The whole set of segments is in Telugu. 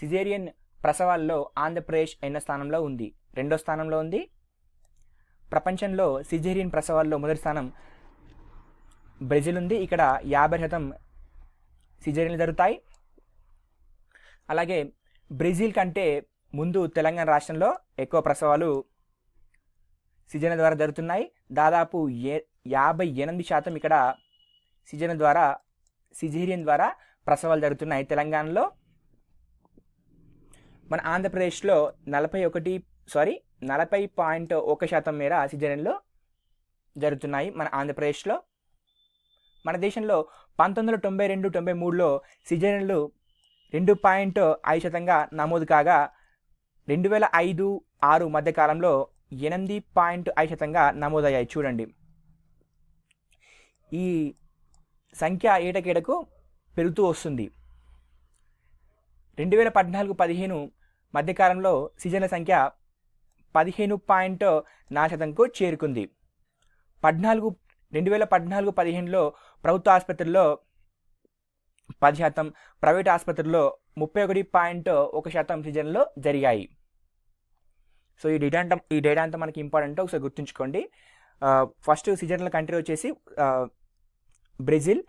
సిజేరియన్ ప్రసవాల్లో ఆంధ్రప్రదేశ్ ఎన్నో స్థానంలో ఉంది. రెండో స్థానంలో ఉంది. ప్రపంచంలో సిజేరియన్ ప్రసవాల్లో మొదటి స్థానం బ్రెజిల్ ఉంది. ఇక్కడ యాభై శాతం సిజేరియన్లు జరుగుతాయి. అలాగే బ్రెజిల్ కంటే ముందు తెలంగాణ రాష్ట్రంలో ఎక్కువ ప్రసవాలు సిజన ద్వారా జరుగుతున్నాయి. దాదాపు ఏ యాభై ఎనిమిది శాతం ఇక్కడ సిజన ద్వారా సిజేరియన్ ద్వారా ప్రసవాలు జరుగుతున్నాయి తెలంగాణలో. మన ఆంధ్రప్రదేశ్లో నలభై ఒకటి సారీ నలభై పాయింట్ ఒక శాతం మేర సిజేరియన్లు జరుగుతున్నాయి మన ఆంధ్రప్రదేశ్లో. మన దేశంలో పంతొమ్మిది వందల తొంభై రెండు తొంభై మూడులో సిజేరియన్లు రెండు పాయింట్ ఐదు శాతంగా నమోదు కాగా రెండు వేల ఐదు ఆరు మధ్య కాలంలో ఎనిమిది పాయింట్ ఐదు శాతంగా నమోదయ్యాయి. చూడండి. ఈ సంఖ్య ఏటకేటకు పెరుగుతూ వస్తుంది. రెండు వేల పద్నాలుగు పదిహేను మధ్యకాలంలో సీజన్ల సంఖ్య పదిహేను పాయింట్ నాలుగు శాతంకు చేరుకుంది. పద్నాలుగు రెండు వేల పద్నాలుగు పదిహేనులో ప్రభుత్వ ఆసుపత్రుల్లో పది శాతం ప్రైవేట్ ఆసుపత్రుల్లో ముప్పై ఒకటి పాయింట్ ఒక శాతం సీజన్లో జరిగాయి. సో ఈ డేటా అంతా ఈ డేటా అంతా మనకి ఇంపార్టెంట్ ఒకసారి గుర్తుంచుకోండి. ఫస్ట్ సీజన్ల కంట్రీ వచ్చేసి బ్రెజిల్.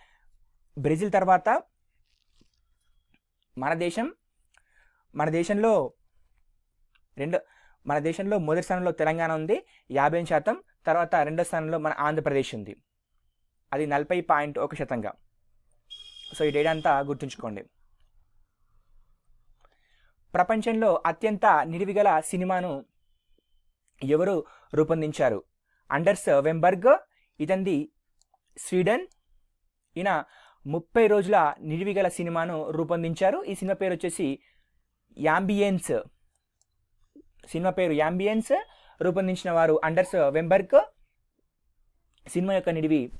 బ్రెజిల్ తర్వాత మన దేశం మన దేశంలో రెండు మన దేశంలో మొదటి స్థానంలో తెలంగాణ ఉంది యాభై శాతం తర్వాత రెండో స్థానంలో మన ఆంధ్రప్రదేశ్ ఉంది. అది నలభై పాయింట్ ఒక శాతంగా. సో ఈ డేటా అంతా గుర్తుంచుకోండి. ప్రపంచంలో అత్యంత నిడివిగల సినిమాను ఎవరు రూపొందించారు? అండర్స్ వెంబర్గ్ ఇతంది స్వీడన్. ఈయన ముప్పై రోజుల నిడివిగల సినిమాను రూపొందించారు. ఈ సినిమా పేరు వచ్చేసి యాంబియన్స్. సినిమా పేరు యాంబియన్స్. రూపొందించిన వారు అండర్స్ వెంబర్క్ సినిమా యొక్క నిడివి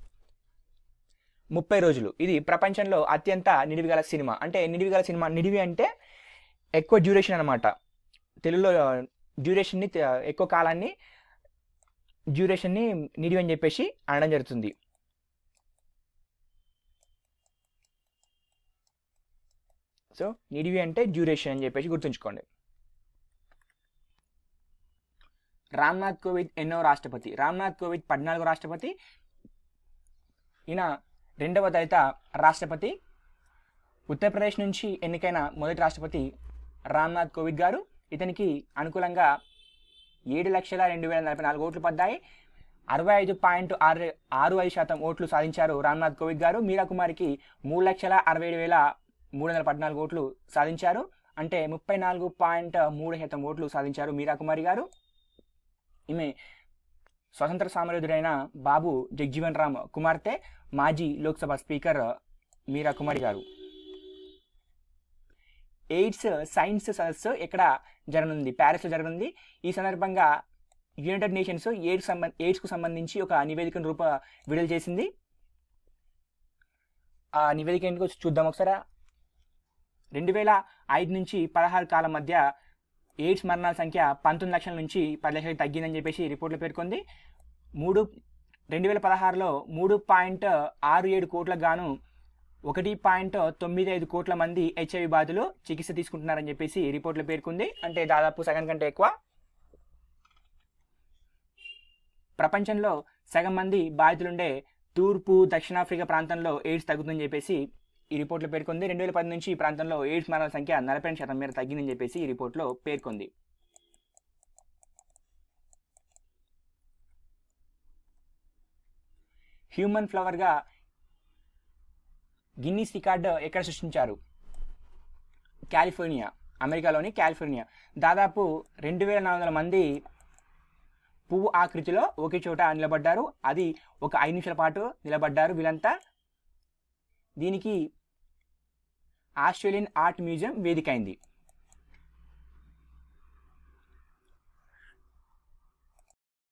ముప్పై రోజులు. ఇది ప్రపంచంలో అత్యంత నిడివిగల సినిమా. అంటే నిడివిగల సినిమా నిడివి అంటే ఎక్కువ డ్యూరేషన్ అనమాట తెలుగులో డ్యూరేషన్ని ఎక్కువ కాలాన్ని డ్యూరేషన్ని నిడివి అని చెప్పేసి అనడం జరుగుతుంది. సో నిడివి అంటే డ్యూరేషన్ అని చెప్పేసి గుర్తుంచుకోండి. రామ్నాథ్ కోవింద్ ఎన్నో రాష్ట్రపతి రామ్నాథ్ కోవింద్ పద్నాలుగో రాష్ట్రపతి ఈయన రెండవ దళిత రాష్ట్రపతి ఉత్తరప్రదేశ్ నుంచి ఎన్నికైన మొదటి రాష్ట్రపతి రామ్నాథ్ కోవింద్ గారు. ఇతనికి అనుకూలంగా ఏడు లక్షల రెండు వేల నలభై నాలుగు ఓట్లు పడ్డాయి. అరవై ఐదు పాయింట్ ఆరు ఆరు ఐదు శాతం ఓట్లు సాధించారు రామ్నాథ్ కోవింద్ గారు. మీరా కుమారికి మూడు లక్షల అరవై ఏడు వేల మూడు వందల పద్నాలుగు ఓట్లు సాధించారు. అంటే ముప్పై నాలుగు పాయింట్ మూడు శాతం ఓట్లు సాధించారు మీరా కుమారి గారు. ఈమె స్వతంత్ర సామరుదుడైన బాబు జగ్జీవన్ రామ్ కుమార్తె మాజీ లోక్సభ స్పీకర్ మీరా కుమారి గారు. ఎయిడ్స్ సైన్స్ సదస్సు ఇక్కడ జరగనుంది? ప్యారిస్లో జరగనుంది. ఈ సందర్భంగా యునైటెడ్ నేషన్స్ ఎయిడ్స్ సంబంధ ఎయిడ్స్కు సంబంధించి ఒక నివేదికను రూప విడుదల చేసింది. ఆ నివేదిక ఏంటో చూద్దాం ఒకసారి? రెండు వేల ఐదు నుంచి పదహారు కాలం మధ్య ఎయిడ్స్ మరణాల సంఖ్య పంతొమ్మిది లక్షల నుంచి పది లక్షలకు తగ్గిందని చెప్పేసి రిపోర్ట్లో పేర్కొంది. మూడు రెండు వేల పదహారులో మూడు పాయింట్ ఆరు ఏడు కోట్లకు గాను ఒకటి పాయింట్ తొమ్మిది ఐదు కోట్ల మంది హెచ్ఐవి బాధలు చికిత్స తీసుకుంటున్నారని చెప్పేసి రిపోర్ట్లో పేర్కొంది. అంటే దాదాపు సగం కంటే ఎక్కువ. ప్రపంచంలో సగం మంది బాధితులుండే తూర్పు దక్షిణాఫ్రికా ప్రాంతంలో ఎయిడ్స్ తగ్గుతుందని చెప్పేసి ఈ రిపోర్ట్లో పేర్కొంది. రెండు వేల పది నుంచి ఈ ప్రాంతంలో ఎయిడ్స్ మరణాల సంఖ్య నలభై రెండు శాతం మేర తగ్గిందని చెప్పేసి ఈ రిపోర్ట్లో పేర్కొంది. హ్యూమన్ ఫ్లవర్గా గిన్నీస్ రికార్డ్ ఎక్కడ సృష్టించారు? కాలిఫోర్నియా అమెరికాలోని కాలిఫోర్నియా. దాదాపు రెండు వేల నాలుగు వందల మంది పువ్వు ఆకృతిలో ఒకే చోట నిలబడ్డారు. అది ఒక ఐదు నిమిషాల పాటు నిలబడ్డారు వీళ్ళంతా. దీనికి ఆస్ట్రేలియన్ ఆర్ట్ మ్యూజియం వేదికైంది.